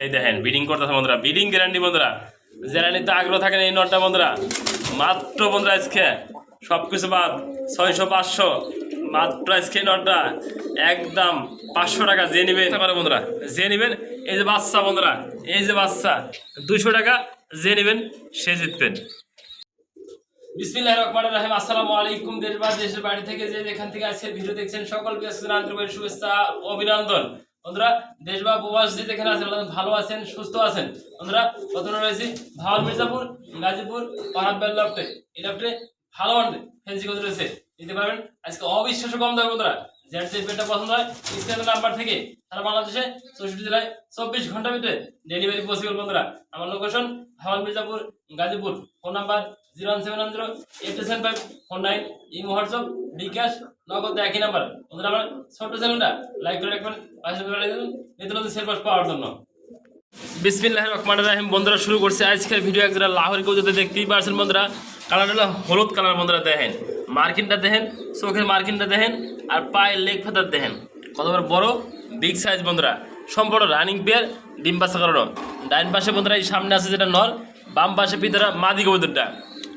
এই দেখেন বিডিং করতেছে বন্ধুরা বিডিং গ্যারান্টি বন্ধুরা। যারা নিতে আগ্রহ থাকেন এই নটটা বন্ধুরা মাত্র বন্ধুরা আজকে সব কিছু বাদ ছয়শো পাঁচশো মাত্র আজকে নটটা একদম পাঁচশো টাকা যে নেবে পারে বন্ধুরা। যে নেবেন এই যে বাচ্চা বন্ধুরা এই যে বাচ্চা দুশো টাকা যে নেবেন সে জিতবেন। বিসমিল্লাহ রহমান রাহিম আসসালামু আলাইকুম দেশের বাড়ি থেকে যে যেখান থেকে আজকে ভিডিও দেখছেন সকল ব্যক্তিদের আন্তরিক শুভেচ্ছা অভিনন্দন। বন্ধুরা দেশ বা প্রবাস যেখানে আছেন ভালো আছেন, সুস্থ আছেন। বন্ধুরা, প্রথমে রয়েছি ভাওয়াল মির্জাপুর, গাজীপুর পারাব্বেল লফটে। এই লফটে ভালো ফেন্সি কত রয়েছে, নিতে পারবেন। আজকে অবিশ্বাস্য কম দামে, বন্ধুরা। যার পেটটা পছন্দ হয় স্ক্রিনের নাম্বার থেকে সারা বাংলাদেশে চৌষট্টি জেলায় চব্বিশ ঘণ্টা ভিতরে ডেলিভারি পসিবল বন্ধুরা। আমার location Bhawal Mirzapur, Gazipur. Phone number zero one seven one zero eight two seven five four nine এই হোয়াটসঅ্যাপ, বিকাশ, নগদ, একই নাম্বার বন্ধুরা, আমার ছোট্ট চ্যানেলটা লাইক করে রাখবেন, পাশে নিত্য সেলফাস পাওয়ার জন্য। বিসমিল্লাহ রহমান রাহিম। বন্ধুরা, শুরু করছে আজকের ভিডিও একজোড়া লাহোরি কবুতর দেখতেই পারছেন বন্ধুরা কালারটা হলো হলুদ কালার বন্ধুরা, দেখেন। মার্কিনটা দেখেন, চোখের মার্কিনটা দেখেন, আর পায়ের লেগ ফাতার দেখেন। কতবার বড়? বিগ সাইজ বন্ধুরা। সম্পূর্ণ রানিং পেয়ার ডিম বাচ্চা করানো। ডাইন পাশে বন্ধুরা, এই সামনে আছে যেটা নর বাম পাশে পিতরা মাদি কবুতরটা।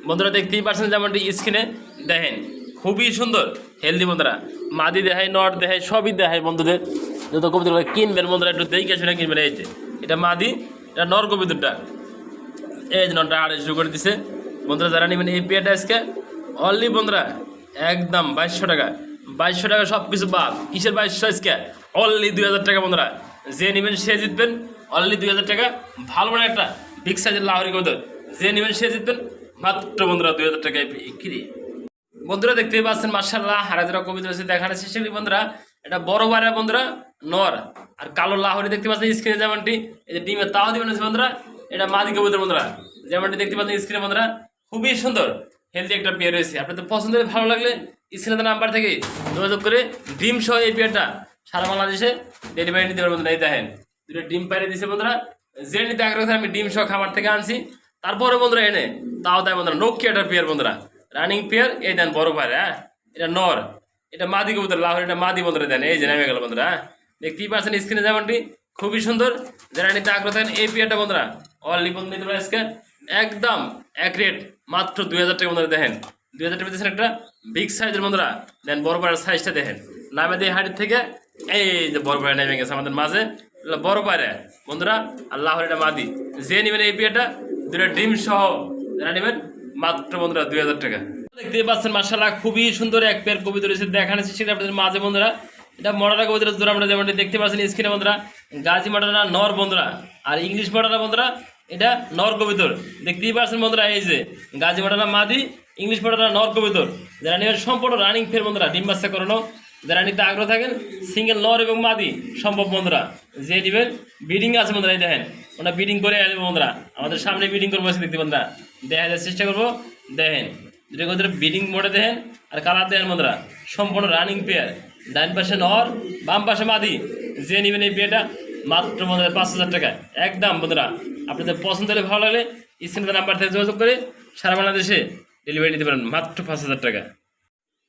বন্ধুরা, দেখতেই পারছেন যেমনটি স্ক্রিনে দেখেন। খুবই সুন্দর হেলদি বন্ধুরা। মাদি দেখায়, নট দেখায়, সবই দেখায় বন্ধুদের। যত কবিতা কিনবেন বন্ধুরা, একটু দেখে শুনে কিনবেন, এই যে। এটা মাদি, এটা নর কবিতাটা এই যে নটা আড়াই শুরু করে দিছে। বন্ধুরা, যারা নেবেন এই পেয়ারটা আজকে অনলি বন্ধুরা একদম বাইশশো টাকা। বাইশশো টাকা সব কিছু বাদ। কিসের বাইশশো আজকে? অনলি দুই হাজার টাকা বন্ধুরা। যে নেবেন সে জিতবেন। অনলি দুই হাজার টাকা। ভালো মানে একটা বিগ সাইজের লাহরি কবিতা যে নেবেন সে জিতবেন। মাত্র বন্ধুরা দুই হাজার টাকায় কিরি বন্ধুরা, দেখতেই পাচ্ছেন মার্শাল্লাহ হারাজরা কবিতা রয়েছে দেখানো শেষে বন্ধুরা? এটা বড় বারে বন্ধুরা, নর। আর কালো লাহরি দেখতে পাচ্ছেন স্ক্রিনে যেমনটি। এই যে ডিমের তাও দিবেন বন্ধুরা। এটা মাদি কবিতা বন্ধুরা। যেমনটি দেখতে পাচ্ছেন স্ক্রিনে বন্ধুরা। খুবই সুন্দর। হেলদি একটা পেয়ার রয়েছে। আপনাদের পছন্দের ভালো লাগলে স্ক্রিনে নাম্বার থেকে যোগাযোগ করে ডিম সহ এই পেয়ারটা সারা বাংলাদেশে ডেলিভারি নিতে পারবেন। এই দেখেন, দুটো ডিম পাইরে দিছে বন্ধুরা। যে নিতে আগ্রহ আমি ডিম সহ খাবার থেকে আনছি। তারপরে বন্ধুরা এনে তাও দেয় বন্ধুরা একটা পেয়ার বন্ধুরা। রানিং পেয়ার এই দেন বড় ভাই হ্যাঁ? এটা নর, এটা মাদি কবুতর, লাহোর, এটা মাদি বন্ধুরা দেন। এই যে নেমে গেল বন্ধুরা হ্যাঁ? দেখতেই পাচ্ছেন স্ক্রিনে যেমনটি, খুবই সুন্দর। যারা নিতে আগ্রহ থাকেন, এই পেয়ারটা বন্ধুরা অনলি বন্ধু নিতে পারে একদম এক রেট মাত্র দুই হাজার টাকা বন্ধুরা দেখেন। দুই হাজার টাকা পেতেছেন একটা বিগ সাইজের বন্ধুরা, দেন বড় পায়ের সাইজটা দেখেন। নামে দিয়ে হাড়ির থেকে এই যে বড় পায়ে নেমে গেছে আমাদের মাঝে। বড় পায়রে বন্ধুরা, আল্লাহর এটা মাদি। যে নেবেন এই পেয়ারটা দুটা ডিম সহ যারা নেবেন, মাত্র বন্ধুরা দুই হাজার টাকা। দেখতে পাচ্ছেন মার্শাল্লাহ খুবই সুন্দর এক পেয়ার কবিতা রয়েছে। দেখানো সেটা আপনাদের মাঝে বন্ধুরা। এটা মডারা কবিতা জোর আমরা যেমনটি দেখতে পাচ্ছেন স্ক্রিনে বন্ধুরা। গাজী মডারা নর বন্ধুরা। আর ইংলিশ মডারা বন্ধুরা এটা নর কবিতর। দেখতেই পাচ্ছেন বন্ধুরা, এই যে গাজী মডারা মাদি, ইংলিশ মডারা নর কবিতর। যারা নেবেন সম্পূর্ণ রানিং ফের বন্ধুরা, ডিম বাচ্চা করানো যারা নিতে আগ্রহ থাকেন, সিঙ্গেল নর এবং মাদি সম্ভব বন্ধুরা। যে নেবেন বিডিং আছে বন্ধুরা, এই দেখেন ওটা বিডিং করে আসবে বন্ধুরা। আমাদের সামনে বিডিং করব আজকে দেখতে বন্ধুরা। দেখা যাওয়ার চেষ্টা করব। দেখেন, দুটো কথা বিডিং মোডে দেখেন, আর কালার দেখেন বন্ধুরা। সম্পূর্ণ রানিং পেয়ার ডাইন পাশে নর, বাম পাশে মাদি। যে নেবেন এই পেয়ারটা মাত্র বন্ধুরা পাঁচ হাজার টাকা একদম বন্ধুরা, আপনাদের পছন্দ হলে ভালো লাগলে স্ক্রিনের নাম্বার থেকে যোগাযোগ করে সারা বাংলাদেশে ডেলিভারি নিতে পারেন, মাত্র পাঁচ হাজার টাকা।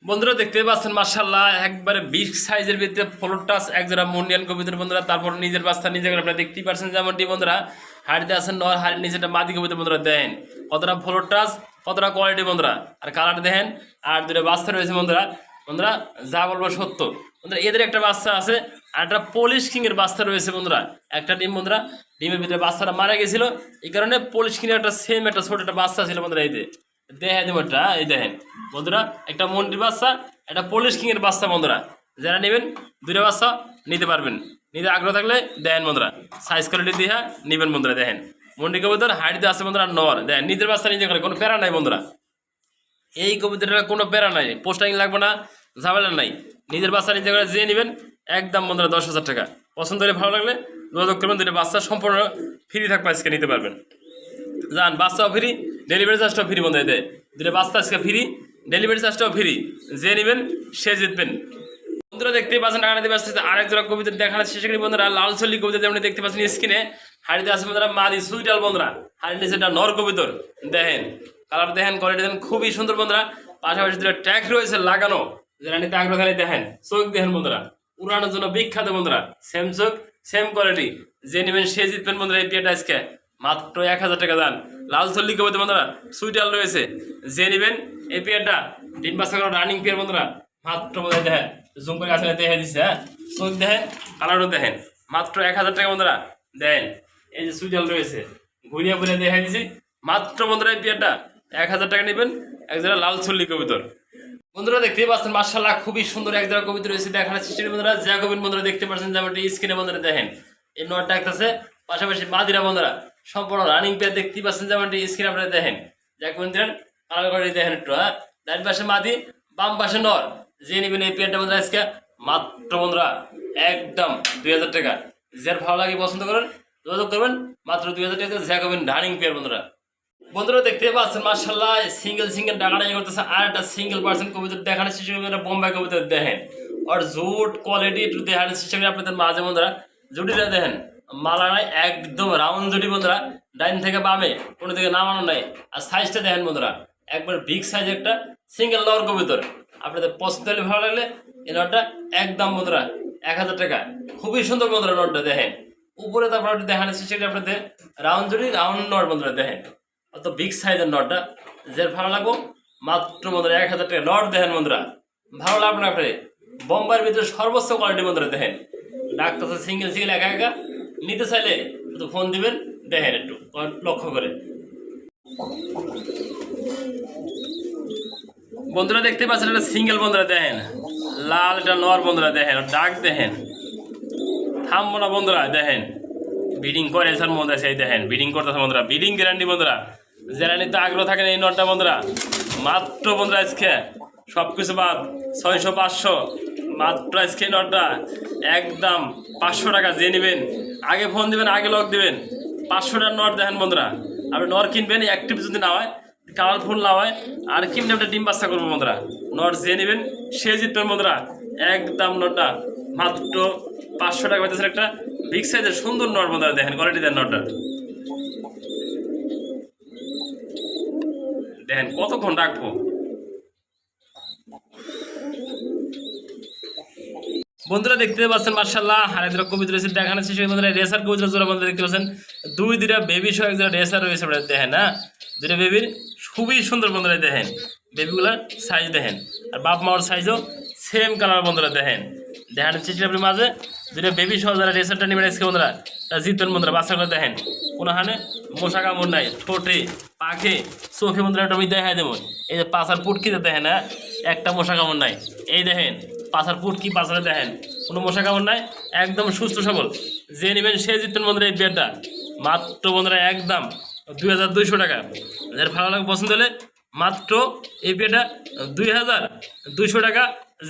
বন্ধুরা, দেখতে পাচ্ছেন মার্শাল্লাহ একবারে বিগ সাইজের ভিতরে ফ্লোর টাচ এক জোড়া মুন্ডিয়ান কবিতার বন্ধুরা। তারপর নিজের বাস্তা নিজে আপনারা দেখতেই পাচ্ছেন যেমনটি বন্ধুরা, হাড়িতে আছেন নর, হাড়ির নিচেটা মাদি কবিতা বন্ধুরা দেন কতটা ফ্লোর টাচ কতটা কোয়ালিটি বন্ধুরা। আর কালার দেখেন, আর দুটো বাচ্চা রয়েছে বন্ধুরা বন্ধুরা, যা বলব সত্য। বন্ধুরা, এদের একটা বাচ্চা আছে আর একটা পলিশ কিংয়ের বাচ্চা রয়েছে বন্ধুরা। একটা ডিম বন্ধুরা, ডিমের ভিতরে বাচ্চাটা মারা গেছিল। এই কারণে পলিশ কিংয়ের একটা সেম একটা ছোট একটা বাচ্চা ছিল বন্ধুরা এই যে দেখে একটা এই দেখেন। বন্ধুরা, একটা মন্ডির বাচ্চা, একটা পলিশ কিংয়ের বাচ্চা বন্ধুরা। যারা নেবেন দুটো বাচ্চা নিতে পারবেন। নিতে আগ্রহ থাকলে দেখেন বন্ধুরা। সাইজ কোয়ালিটি দিয়ে নেবেন বন্ধুরা, দেখেন। মন্ডি কবুতর হাইটতে আছে বন্ধুরা, নর। দেখেন, নিজের বাচ্চা নিজে করে, কোনো প্যারা নাই বন্ধুরা। এই কবুতরের কোনো প্যারা নাই, পোস্টারিং লাগবে না। ঝামেলা নাই। নিজের বাচ্চা নিজে করে যে নেবেন, একদম বন্ধুরা দশ হাজার টাকা। পছন্দ হলে ভালো লাগলে যোগাযোগ করবেন দুটো বাচ্চা সম্পূর্ণ ফ্রি থাকবে আজকে নিতে পারবেন। যান বাচ্চাও ফ্রি ডেলিভারি চার্জটাও ফ্রি বন্ধ দেয় দুটো বাচ্চা আজকে ফ্রি ডেলিভারি চার্জটাও ফ্রি যে নেবেন, সে জিতবেন। বন্ধুরা দেখতে পাচ্ছেন, টাকা দিতে পারছে, আরেক জোড়া কবিতা দেখানো শেষে করি বন্ধুরা, লাল চল্লি কবিতা যেমন দেখতে পাচ্ছেন স্ক্রিনে, হাড়িতে আছে বন্ধুরা মাদি সুইটাল বন্ধুরা। হাড়ি নিচে এটা নর কবিতর, দেখেন। কালার দেখেন কোয়ালিটি দেখেন, খুবই সুন্দর বন্ধুরা। পাশাপাশি দুটো ট্যাগ রয়েছে লাগানো। যারা নিতে আগ্রহ খালি দেখেন, চোখ দেখেন বন্ধুরা উড়ানোর জন্য বিখ্যাত বন্ধুরা সেম চোখ সেম কোয়ালিটি যে নেবেন সে জিতবেন বন্ধুরা এই পেয়ারটা আজকে। মাত্র এক হাজার টাকা দান। লাল চল্লি কবিতে বন্ধুরা সুইটার রয়েছে। যে নেবেন এই পেয়ারটা ডিম বাসা করা রানিং পেয়ার বন্ধুরা, মাত্র বোধহয় দেখেন জুম করে আসলে দেখে দিচ্ছে হ্যাঁ? চোখ দেখেন কালারও দেখেন। মাত্র এক হাজার টাকা বন্ধুরা দেন এই যে সুইটার রয়েছে, ঘুরিয়ে ঘুরিয়ে দেখে দিছি। মাত্র বন্ধুরা এই পেয়ারটা এক হাজার টাকা নেবেন, এক লাল চল্লি কবিতর বন্ধুরা দেখতেই পাচ্ছেন মার্শাল্লাহ খুবই সুন্দর এক জায়গা কবিতা রয়েছে দেখানোর চেষ্টা বন্ধুরা। যা কবিন বন্ধুরা দেখতে পাচ্ছেন, যেমনটি স্ক্রিনে বন্ধুরা দেখেন। এই নটটা একটাছে পাশাপাশি মাদিরা বন্ধুরা সম্পূর্ণ রানিং পেয়ার দেখতেই পাচ্ছেন, যেমনটি স্ক্রিনে আপনারা দেখেন। যা কবিন দিলেন আলাদা করে দেখেন একটু হ্যাঁ। ডান পাশে মাদি, বাম পাশে নর। যে নেবেন এই পেয়ারটা বন্ধুরা আজকে, মাত্র বন্ধুরা একদম দুই হাজার টাকা। যার ভালো লাগে পছন্দ করেন, যোগাযোগ করবেন, মাত্র দুই হাজার টাকা যা কবেন রানিং পেয়ার বন্ধুরা। বন্ধুরা দেখতে পাচ্ছেন মার্শাল্লাহ সিঙ্গেল সিঙ্গেল ডাকাডাকি করতেছে। আর একটা সিঙ্গেল পার্সেন্ট কবিতা দেখানোর চেষ্টা বোম্বাই কবিতা, দেখেন। আর জুট কোয়ালিটি একটু দেখানোর চেষ্টা আপনাদের মাঝে, বন্ধুরা। জুটিটা দেখেন মালা নাই একদম রাউন্ড জুটি, বন্ধুরা। ডাইন থেকে বামে, কোনো দিকে নামানো নাই। আর সাইজটা দেখেন, বন্ধুরা, একবার বিগ সাইজ একটা সিঙ্গেল লর কবিতর। আপনাদের পছন্দ হলে, ভালো লাগলে, এই নটটা একদম, বন্ধুরা, এক হাজার টাকা। খুবই সুন্দর, বন্ধুরা নটটা দেখেন। উপরে তারপর দেখানোর চেষ্টা করি আপনাদের রাউন্ড জুটি রাউন্ড নট বন্ধুরা, দেখেন। অত বিগ সাইজের নটটা যে ভালো লাগবো? মাত্র বন্ধুরা এক হাজার টাকা নট দেখেন বন্ধুরা। ভালো লাগবে না আপনি বোম্বাইয়ের ভিতরে সর্বোচ্চ কোয়ালিটি বন্ধুরা দেখেন। ডাক্তার সিঙ্গেল সিঙ্গেল একা একা। নিতে চাইলে শুধু ফোন দিবেন, দেখেন একটু লক্ষ্য করে। বন্ধুরা দেখতে পাচ্ছেন এটা সিঙ্গেল বন্ধুরা দেখেন। লাল এটা নর বন্ধুরা দেখেন ডাক দেখেন। থামবো না বন্ধুরা, দেখেন। বিডিং করে স্যার মধ্যে সেই দেখেন। বিডিং করতেছে বন্ধুরা। বিডিং গ্যারান্টি বন্ধুরা। যারা নিতে আগ্রহ থাকেন এই নটটা বন্ধুরা। মাত্র বন্ধুরা আজকে সব কিছু বাদ, ছয়শো, পাঁচশো। মাত্র আজকে নটটা একদম পাঁচশো টাকা যে নেবেন, আগে ফোন দিবেন, আগে লক দিবেন। পাঁচশো টাকার নট দেখেন বন্ধুরা। আপনি নট কিনবেন অ্যাক্টিভ যদি না হয় কালারফুল না হয়, আর কিনতে একটা ডিম বাচ্চা করব বন্ধুরা। নট যে নেবেন, সে জিতবেন বন্ধুরা। একদম নটটা। মাত্র পাঁচশো টাকা পেতেছে একটা বিগ সাইজের সুন্দর নট বন্ধুরা, দেখেন কোয়ালিটি দেন নটটা। দেখেন কতক্ষণ রাখব? বন্ধুরা দেখতে পাচ্ছেন মার্শাল্লাহ আর একজন কবিতা রয়েছে দেখানো শেষ হয়ে বন্ধুরা রেসার কবিতা জোড়া বন্ধুরা দেখতে পাচ্ছেন, দুই দুইটা বেবি সহ একজন রেসার রয়েছে আপনারা দেখেন হ্যাঁ দুইটা বেবির খুবই সুন্দর বন্ধুরা দেখেন বেবিগুলার সাইজ দেখেন। আর বাপ মাওয়ার সাইজও সেম কালার বন্ধুরা দেখেন। দেখানোর চেষ্টা আপনি মাঝে, দুইটা বেবি সহ যারা রেসারটা নেবেন আজকে বন্ধুরা জিতবেন বন্ধুরা বাচ্চাগুলো দেখেন। কোনো হানে মশা কামড় নাই ঠোঁটে পাখে চোখে বন্ধুরা একটা আমি দেখাই দেবো। এই যে পাশার পুটকিতে দেখেন হ্যাঁ? একটা মশা কামড় নাই এই দেখেন পাশার পুটকি পাশারে দেখেন। কোনো মশা কামড় নাই একদম সুস্থ সবল। যে নেবেন সে জিতবেন বন্ধুরা এই বিয়ারটা মাত্র বন্ধুরা একদম দুই হাজার দুইশো টাকা। যাদের ভালো লাগে পছন্দ হলে মাত্র এই বিয়েটা দুই হাজার দুইশো টাকা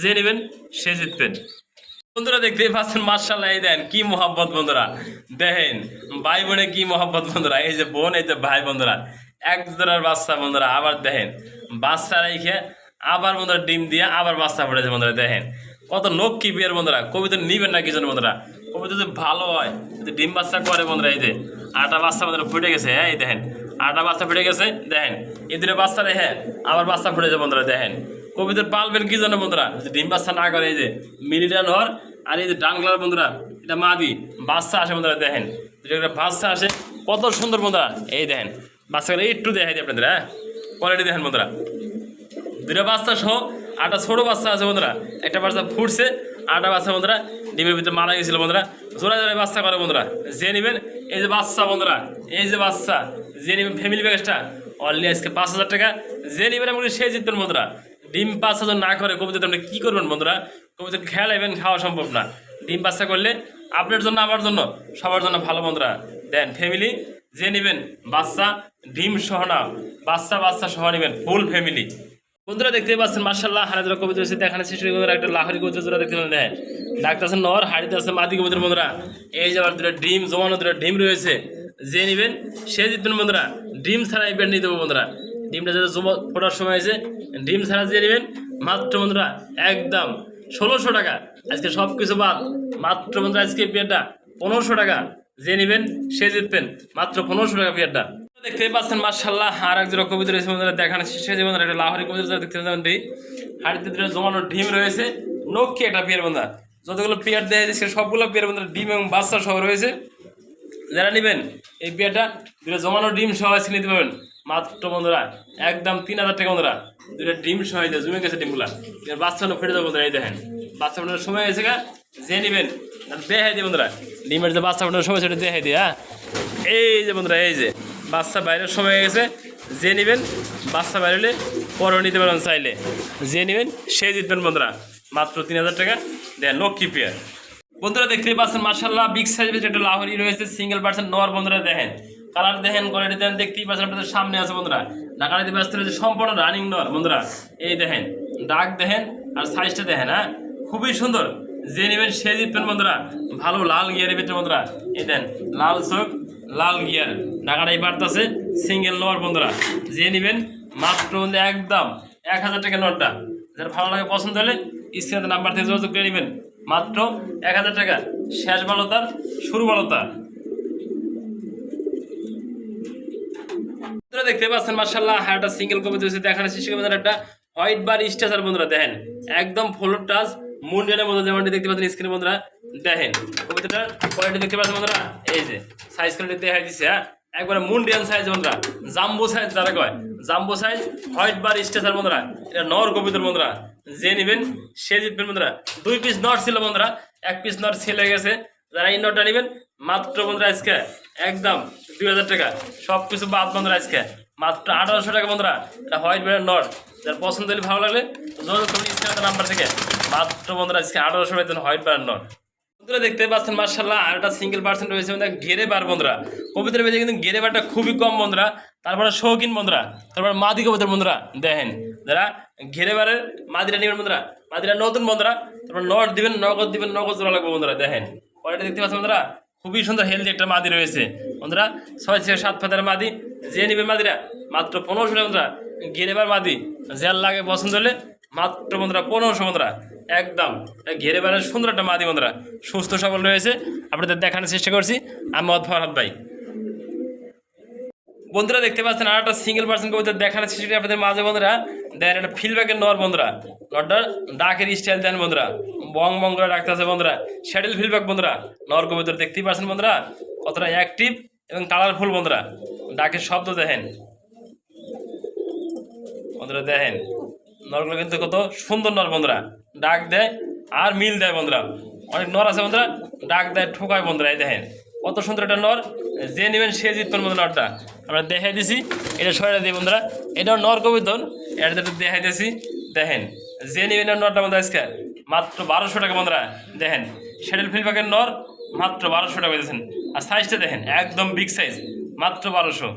যে নেবেন, সে জিতবেন। বন্ধুরা দেখতেই পাচ্ছেন মার্শাল্লাহ এই দেন, কি মোহাব্বত বন্ধুরা। দেখেন ভাই বোনে কি মোহাব্বত বন্ধুরা, এই যে বোন, এই যে ভাই বন্ধুরা। এক জোড়ার বাচ্চা বন্ধুরা, আবার দেখেন, বাচ্চা রেখে আবার বন্ধুরা ডিম দিয়ে আবার বাচ্চা পড়েছে বন্ধুরা, দেখেন। কত লোক কি বিয়ের বন্ধুরা, কবিতা নিবেন না কিছু বন্ধুরা। কবিতা যদি ভালো হয়, যদি ডিম বাচ্চা করে বন্ধুরা, এই যে আটা বাচ্চা বন্ধুরা ফুটে গেছে হ্যাঁ এই দেখেন, আটা বাচ্চা ফুটে গেছে, দেখেন এদের বাচ্চা রেখে আবার বাচ্চা ফুটেছে বন্ধুরা, দেখেন। কবিতার পালবেন কি জন্য বন্ধুরা? ডিম বাচ্চা না করে, এই যে মিলিটান হর আর এই যে ডাংলার বন্ধুরা, এটা মাদি, বাচ্চা আসে বন্ধুরা, দেখেন। বাচ্চা আসে, কত সুন্দর বন্ধুরা। এই দেখেন, বাচ্চাগুলো একটু দেখাই দিই আপনাদের হ্যাঁ? কোয়ালিটি দেখেন বন্ধুরা। দুটা বাচ্চা সহ আটা ছোটো বাচ্চা আছে বন্ধুরা। একটা বাচ্চা ফুটছে আটা বাচ্চা বন্ধুরা ডিমের ভিতরে মারা গেছিল বন্ধুরা। জোড়া জোড়ায় বাচ্চা করে বন্ধুরা, যে নেবেন, এই যে বাচ্চা বন্ধুরা, এই যে বাচ্চা, যে নেবেন ফ্যামিলি প্যাকেজটা অনলি আজকে পাঁচ হাজার টাকা, যে নেবেন আমাকে সে জিতবেন বন্ধুরা। ডিম পাঁচ যদি না করে কবিতা আপনি কী করবেন বন্ধুরা? কবিতা খেয়াল এবেন খাওয়া সম্ভব না। ডিম বাচ্চা করলে আপনার জন্য, আমার জন্য, সবার জন্য ভালো বন্ধুরা। দেন ফ্যামিলি যে নেবেন বাচ্চা, ডিম সহ না, বাচ্চা বাচ্চা সহ নেবেন ফুল ফ্যামিলি বন্ধুরা দেখতে পাচ্ছেন মার্শাল্লাহ হারাজরা কবিতা রয়েছে দেখানো বন্ধুরা একটা লাহরি কবিতা জোড়া দেখতে দেখেন ডাক্তার আছে নর, হাড়িতে আছে মাদি কবিতার বন্ধুরা। এই যে আবার দুটো ডিম, জমানো দুটো ডিম রয়েছে। যে নেবেন, সে জিতবেন বন্ধুরা। ডিম ছাড়া এই ব্যান্ড নিয়ে দেবো বন্ধুরা। ডিমটা যাতে জমা ফোটার সময় আছে ডিম ছাড়া দিয়ে নেবেন মাত্র বন্ধুরা একদম ষোলোশো টাকা। আজকে সব কিছু বাদ, মাত্র বন্ধুরা আজকে বিয়েটা পনেরোশো টাকা। যে নেবেন, সে জিতবেন, মাত্র পনেরোশো টাকা বিয়েটা দেখতে পাচ্ছেন মার্শাল্লাহ আর এক জোড়া কবিতা রয়েছে বন্ধুরা দেখানো শেষ হয়ে যাবে একটা লাহরি কবিতা দেখতে পাচ্ছেন হাড়িতে দুটো জমানো ডিম রয়েছে নক্ষী একটা বিয়ের বন্ধা যতগুলো পেয়ার দেওয়া হয়েছে, সবগুলো পেয়ার বন্ধুরা, ডিম এবং বাচ্চা সহ রয়েছে। যারা নেবেন, এই পেয়ারটা দুটো জমানো ডিম সহ নিতে পারবেন। মাত্র বন্ধুরা, একদম তিন হাজার টাকা বন্ধুরা। দুটা ডিম সহ এই যে জমে গেছে ডিমগুলা। বাচ্চা ফেটে যাবে বন্ধুরা, এই দেখেন। বাচ্চা ফোটার সময় হয়েছে গা, যে নেবেন দেখাই দিই বন্ধুরা। ডিমের যে বাচ্চা ফোটার সময়, সেটা দেখাই দিই হ্যাঁ? এই যে বন্ধুরা, এই যে, বাচ্চা বাইরের সময় গেছে, যে নেবেন, বাচ্চা বাইরে পরেও নিতে পারবেন চাইলে। যে নেবেন সেই জিতবেন বন্ধুরা। মাত্র তিন হাজার টাকা, দেন লক্ষ্মী পেয়ার। বন্ধুরা, দেখতেই পাচ্ছেন মার্শাল্লাহ বিগ সাইজ একটা লাহরি রয়েছে সিঙ্গেল পার্সেন্ট নর বন্ধুরা, দেখেন। কালার দেখেন কোয়ালিটি দেখেন, দেখতেই পাচ্ছেন আপনাদের সামনে আছে বন্ধুরা। ঢাকাতে ব্যস্ত রয়েছে সম্পূর্ণ রানিং নর বন্ধুরা। এই দেখেন ডাক দেখেন আর সাইজটা দেখেন হ্যাঁ? খুবই সুন্দর। যে নেবেন সে জিতবেন, বন্ধুরা। ভালো লাল গিয়ারের ভিতরে, বন্ধুরা। এই দেন, লাল চোখ, লাল গিয়ার ঢাকাটাই বাড়তেছে সিঙ্গেল নর বন্ধুরা। যে নেবেন, মাত্র একদম এক হাজার টাকা নটটা। যার ভালো লাগে, পছন্দ হলে স্ক্রিনে নাম্বার থেকে যোগাযোগ করে নেবেন। মাত্র এক হাজার টাকা। শেষ ভালো তার, শুরু ভালো তার। বন্ধুরা দেখতে পাচ্ছেন মার্শাল্লাহ একটা সিঙ্গেল কপি দিয়েছে দেখানো চেষ্টা করবেন একটা হোয়াইট বার স্টেচার বন্ধুরা, দেখেন, একদম ফুল টাচ মুন্ডিয়ানের মধ্যে যেমনটি দেখতে পাচ্ছেন স্ক্রিনে বন্ধুরা, দেখেন, কবিতাটার কোয়ালিটি দেখতে পাচ্ছেন বন্ধুরা, এই যে সাইজ কোয়ালিটি দেখা দিচ্ছে হ্যাঁ একবারে মুন্ডিয়ান সাইজ বন্ধুরা, জাম্বো সাইজ যারা কয়, জাম্বো সাইজ হোয়াইট বার স্টেচার বন্ধুরা, এটা নর কবিতার বন্ধুরা, যে নেবেন, সে জিতবেন বন্ধুরা, দুই পিস নট ছিল বন্ধুরা, এক পিস নট ছেলে গেছে যারা এই নটটা নেবেন, মাত্র বন্ধুরা আজকে একদম দুই হাজার টাকা। সব কিছু বাদ বন্ধুরা আজকে। মাত্র আঠারোশো টাকা বন্ধুরা। এটা হোয়াইট বেড়ের নট। যার পছন্দ হলে ভালো লাগলে নাম্বার থেকে। মাত্র বন্ধুরা আজকে আঠারোশো বেতন হোয়াইট বেড়ের নট। বন্ধুরা দেখতে পাচ্ছেন মার্শাল্লাহ আর একটা সিঙ্গেল পার্সেন্ট রয়েছে ঘেরে বার বন্ধুরা। কবিতার বেঁধে কিন্তু ঘেরে বারটা খুবই কম বন্ধুরা। তারপরে শৌখিন বন্ধুরা। তারপরে মাদি কবিতার বন্ধুরা। দেখেন, যারা ঘেরে বারের মাদিরা নেবেন বন্ধুরা মাদিরা নতুন বন্ধুরা। তারপর নট দিবেন, নগদ দিবেন, নগদ জোড়া লাগবে বন্ধুরা, দেখেন। কোয়ালিটি দেখতে পাচ্ছেন বন্ধুরা, খুবই সুন্দর হেলদি একটা মাদি রয়েছে। বন্ধুরা ছয় থেকে সাত ফাঁদার মাদি, যে নেবেন মাদিরা মাত্র পনেরোশো বন্ধুরা। ঘেরেবার মাদি জেল লাগে পছন্দ হলে, মাত্র বন্ধুরা পনেরোশো বন্ধুরা। একদম ঘেরে বেড়ার সুন্দর একটা মাদি বন্ধুরা। সুস্থ সবল রয়েছে। আপনাদের দেখানোর চেষ্টা করছি। আমি ফরহাদ ভাই। বন্ধুরা দেখতে পাচ্ছেন আর একটা সিঙ্গেল পার্সেন্ট কবিতা দেখানোর চেষ্টা আপনাদের মাঝে বন্ধুরা। দেন একটা ফিলব্যাকের নর বন্ধুরা। নরটার ডাকের স্টাইল দেন বন্ধুরা। বং বং করে ডাকতে আছে বন্ধুরা। শ্যাডেল ফিলব্যাক বন্ধুরা। নর কবিতা দেখতেই পাচ্ছেন বন্ধুরা। কতটা অ্যাক্টিভ এবং কালারফুল বন্ধুরা। ডাকের শব্দ দেখেন। বন্ধুরা দেখেন। নরগুলো কিন্তু কত সুন্দর নর বন্ধুরা। ডাক দেয় আর মিল দেয় বন্ধুরা। অনেক নর আছে বন্ধুরা। ডাক দেয়, ঠোকায় বন্ধুরা, এই দেখেন। কত সুন্দর একটা নর, যে নেবেন সে জিতবেন মতো নরটা আমরা দেখাই দিছি, এটা সরে দিই বন্ধুরা। এটা নর কবিতন, এটা দেখাই দিয়েছি দেখেন। যে নেবেন নরটা বন্ধু আজকে, মাত্র বারোশো টাকা বন্ধুরা, দেখেন। শেডেল ফিলবাগের নর, মাত্র বারোশো টাকা দিয়েছেন আর সাইজটা দেখেন, একদম বিগ সাইজ মাত্র বারোশো।